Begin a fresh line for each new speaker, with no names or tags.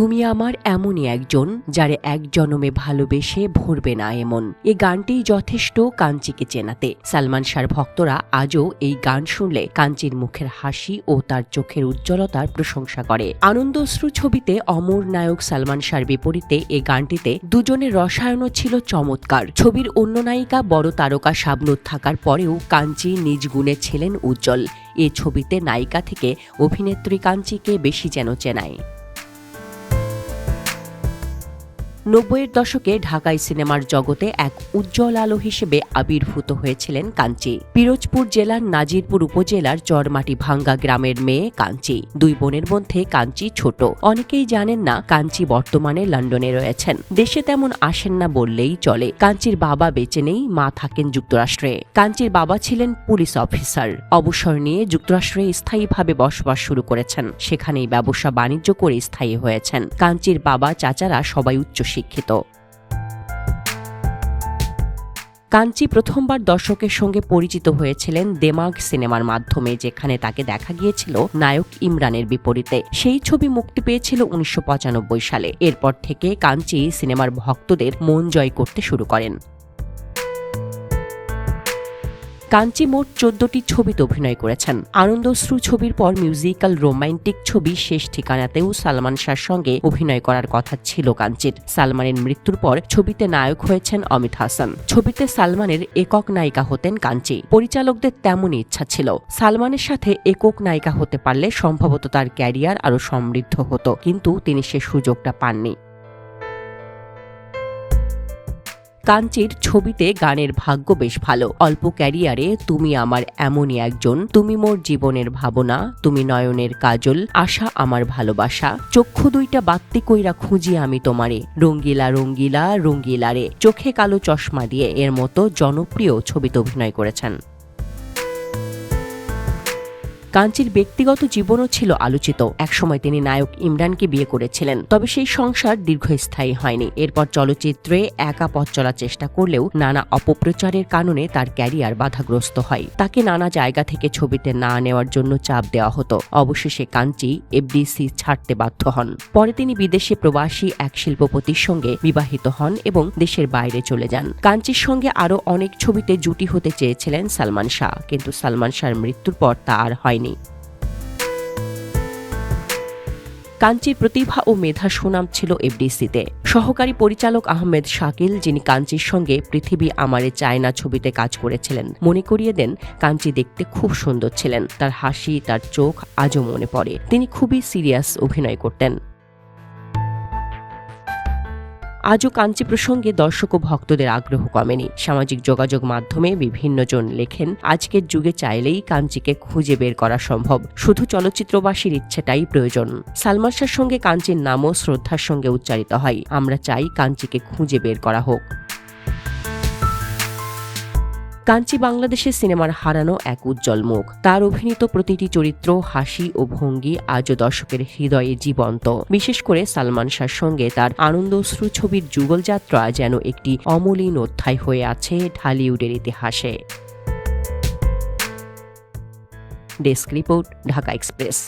তুমি আমার এমনই একজন যারে এক জনমে ভালোবেসে ভরবে না এমন। এ গানটি যথেষ্ট কাঞ্চিকে চেনাতে। সালমান শাহর ভক্তরা আজও এই গান শুনলে কাঞ্চির মুখের হাসি ও তার চোখের উজ্জ্বলতার প্রশংসা করে। আনন্দশ্রু ছবিতে অমর নায়ক সালমান শাহর বিপরীতে এই গানটিতে দুজনের রসায়নও ছিল চমৎকার। ছবির অন্য নায়িকা বড় তারকা শাবনুর থাকার পরেও কাঞ্চি নিজ গুণে ছিলেন উজ্জ্বল। এ ছবিতে নায়িকা থেকে অভিনেত্রী কাঞ্চিকে বেশি যেন চেনায়। নব্বইয়ের দশকে ঢাকাই সিনেমার জগতে এক উজ্জ্বল আলো হিসেবে আবির্ভূত হয়েছিলেন কাঞ্চি। পিরোজপুর জেলার নাজিরপুর উপজেলার চরমাটি ভাঙ্গা গ্রামের মেয়ে কাঞ্চি। দুই বোনের মধ্যে কাঞ্চি ছোট। অনেকেই জানেন না কাঞ্চি বর্তমানে লন্ডনে রয়েছেন। দেশে তেমন আসেন না বললেই চলে। কাঞ্চির বাবা বেঁচে নেই, মা থাকেন যুক্তরাষ্ট্রে। কাঞ্চির বাবা ছিলেন পুলিশ অফিসার। অবসর নিয়ে যুক্তরাষ্ট্রে স্থায়ীভাবে বসবাস শুরু করেছেন। সেখানেই ব্যবসা বাণিজ্য করে স্থায়ী হয়েছেন। কাঞ্চির বাবা, চাচারা সবাই উচ্চশিক্ষিত কাঞ্চি প্রথমবার দর্শকের সঙ্গে পরিচিত হয়েছিলেন দেমাগ সিনেমার মাধ্যমে, যেখানে তাকে দেখা গিয়েছিল নায়ক ইমরানের বিপরীতে। সেই ছবি মুক্তি পেয়েছিল উনিশশো পঁচানব্বই সালে। এরপর থেকে কাঞ্চি সিনেমার ভক্তদের মন জয় করতে শুরু করেন। কাঞ্চি মোট চোদ্দটি ছবিতে অভিনয় করেছেন। আনন্দশ্রু ছবির পর মিউজিক্যাল রোমান্টিক ছবি শেষ ঠিকানাতেও সালমান শাহর সঙ্গে অভিনয় করার কথা ছিল কাঞ্চির। সালমানের মৃত্যুর পর ছবিতে নায়ক হয়েছেন অমিত হাসান। ছবিতে সালমানের একক নায়িকা হতেন কাঞ্চি। পরিচালকদের তেমনই ইচ্ছা ছিল। সালমানের সাথে একক নায়িকা হতে পারলে সম্ভবত তার ক্যারিয়ার আরও সমৃদ্ধ হতো, কিন্তু তিনি সে সুযোগটা পাননি। কাঞ্চির ছবিতে গানের ভাগ্য বেশ ভালো। অল্প ক্যারিয়ারে তুমি আমার এমনই একজন। তুমি মোর জীবনের ভাবনা, তুমি নয়নের কাজল, আশা আমার ভালোবাসা। চক্ষু দুইটা বাত্তি কইরা খুঁজি আমি তোমারে। রঙ্গিলা রঙ্গিলা রঙ্গিলারে। চোখে কালো চশমা দিয়ে এর মতো জনপ্রিয় ছবিতে অভিনয় করেছেন। কাঞ্চির ব্যক্তিগত জীবনও ছিল আলোচিত। একসময় তিনি নায়ক ইমরানকে বিয়ে করেছিলেন। তবে সেই সংসার দীর্ঘস্থায়ী হয়নি। এরপর চলচ্চিত্রে একা পথ চলার চেষ্টা করলেও নানা অপপ্রচারের কারণে তার ক্যারিয়ার বাধাগ্রস্ত হয়। তাকে নানা জায়গা থেকে ছবিতে না নেওয়ার জন্য চাপ দেওয়া হতো। অবশেষে কাঞ্চি এফডিসি ছাড়তে বাধ্য হন। পরে তিনি বিদেশে প্রবাসী এক শিল্পপতির সঙ্গে বিবাহিত হন এবং দেশের বাইরে চলে যান। কাঞ্চির সঙ্গে আরও অনেক ছবিতে জুটি হতে চেয়েছিলেন সালমান শাহ। কিন্তু সালমান শাহর মৃত্যুর পর তা আর হয়নি। কাঞ্চির প্রতিভা ও মেধা সুনাম ছিল এফডিসিতে। সহকারী পরিচালক আহমেদ শাকিল, যিনি কাঞ্চির সঙ্গে পৃথিবী আমারে চায়না ছবিতে কাজ করেছিলেন, মনে করিয়ে দেন কাঞ্চি দেখতে খুব সুন্দর ছিলেন। তার হাসি, তার চোখ আজও মনে পড়ে। তিনি খুবই সিরিয়াস অভিনয় করতেন। আজও কাঞ্চি প্রসঙ্গে দর্শক ও ভক্তদের আগ্রহ কমেনি। সামাজিক যোগাযোগ মাধ্যমে বিভিন্নজন লেখেন, আজকের যুগে চাইলেই কাঞ্চিকে খুঁজে বের করা সম্ভব। শুধু চলচ্চিত্রবাসীর ইচ্ছেটাই প্রয়োজন। সালমান শাহর সঙ্গে কাঞ্চির নামও শ্রদ্ধার সঙ্গে উচ্চারিত হয়। আমরা চাই কাঞ্চিকে খুঁজে বের করা হোক। কাঞ্চি বাংলাদেশের সিনেমার হারানো এক উজ্জ্বল মুখ। তার অভিনীত প্রতিটি চরিত্র হাসি ও ভঙ্গি আজও দর্শকের হৃদয়ে জীবন্ত। বিশেষ করে সালমান শাহর সঙ্গে তার আনন্দশ্রু ছবির যুগলযাত্রা যেন একটি অমলিন অধ্যায় হয়ে আছে ঢালিউডের ইতিহাসে। Desk report, Dhaka express.